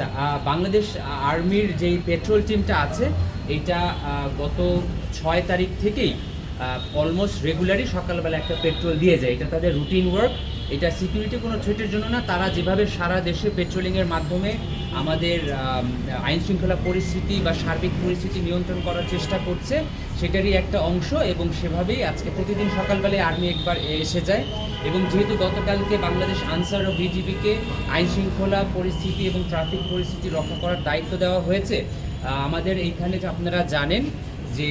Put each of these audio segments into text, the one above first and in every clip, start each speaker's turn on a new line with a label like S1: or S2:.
S1: আচ্ছা বাংলাদেশ আর্মির যেই পেট্রোল টিমটা আছে এটা গত ছয় তারিখ থেকেই অলমোস্ট রেগুলারই সকালবেলা একটা পেট্রোল দিয়ে যায়। এটা তাদের রুটিন ওয়ার্ক এটা সিকিউরিটি কোনো থ্রেটের জন্য না তারা যেভাবে সারা দেশে পেট্রোলিংয়ের মাধ্যমে আমাদের আম, আইন শৃঙ্খলা পরিস্থিতি বা সার্বিক পরিস্থিতি নিয়ন্ত্রণ করার চেষ্টা করছে সেটারই একটা অংশ এবং সেভাবেই আজকে প্রতিদিন সকালবেলায় আর্মি একবার এসে যায়। এবং যেহেতু গতকালকে বাংলাদেশ আনসার ও বিজিবিকে আইন শৃঙ্খলা পরিস্থিতি এবং ট্রাফিক পরিস্থিতি রক্ষা করার দায়িত্ব দেওয়া হয়েছে আমাদের এইখানে আপনারা জানেন যে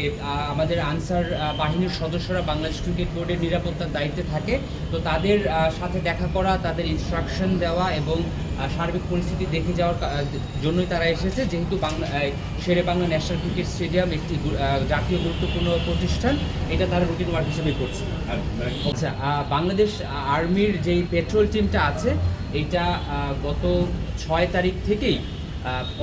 S1: আমাদের আনসার বাহিনীর সদস্যরা বাংলাদেশ ক্রিকেট বোর্ডের নিরাপত্তার দায়িত্বে থাকে। তো তাদের সাথে দেখা করা, তাদের ইনস্ট্রাকশন দেওয়া এবং সার্বিক পরিস্থিতি দেখে যাওয়ার জন্যই তারা এসেছে। যেহেতু Bangla Shere Bangla national cricket stadium একটি জাতীয় গুরুত্বপূর্ণ প্রতিষ্ঠান, এটা তারা রুটিন ওয়ার্ক হিসেবে করছে।
S2: মানে
S1: আচ্ছা বাংলাদেশ আর্মির যেই পেট্রোল টিমটা আছে, এটা গত ছয় তারিখ থেকেই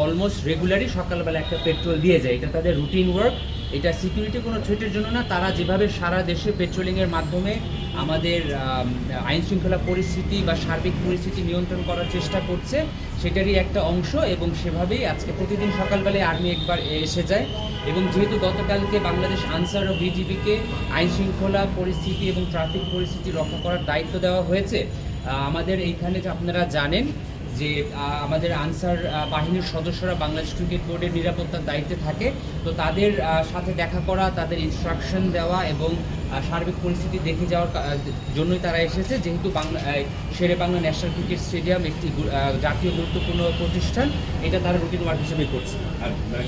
S1: অলমোস্ট রেগুলারই সকালবেলা একটা পেট্রোল দিয়ে যায়। এটা তাদের রুটিন ওয়ার্ক এটা সিকিউরিটি কোনো থ্রেটের জন্য না তারা যেভাবে সারা দেশে পেট্রোলিংয়ের মাধ্যমে আমাদের আম, আইন শৃঙ্খলা পরিস্থিতি বা সার্বিক পরিস্থিতি নিয়ন্ত্রণ করার চেষ্টা করছে সেটারই একটা অংশ এবং সেভাবেই আজকে প্রতিদিন সকালবেলায় আর্মি একবার এসে যায় এবং যেহেতু গতকালকে বাংলাদেশ আনসার ও বিজিবিকে আইন শৃঙ্খলা পরিস্থিতি এবং ট্রাফিক পরিস্থিতি রক্ষা করার দায়িত্ব দেওয়া হয়েছে আমাদের এইখানে আপনারা জানেন যে আমাদের আনসার বাহিনীর সদস্যরা বাংলাদেশ ক্রিকেট বোর্ডের নিরাপত্তার দায়িত্বে থাকে। তো তাদের সাথে দেখা করা, তাদের ইনস্ট্রাকশন দেওয়া এবং সার্বিক পরিস্থিতি দেখে যাওয়ার জন্যই তারা এসেছে। যেহেতু Bangla Shere Bangla national cricket stadium একটি জাতীয় গুরুত্বপূর্ণ প্রতিষ্ঠান, এটা তারা রুটিন ওয়ার্ক হিসেবে করছে।
S2: মানে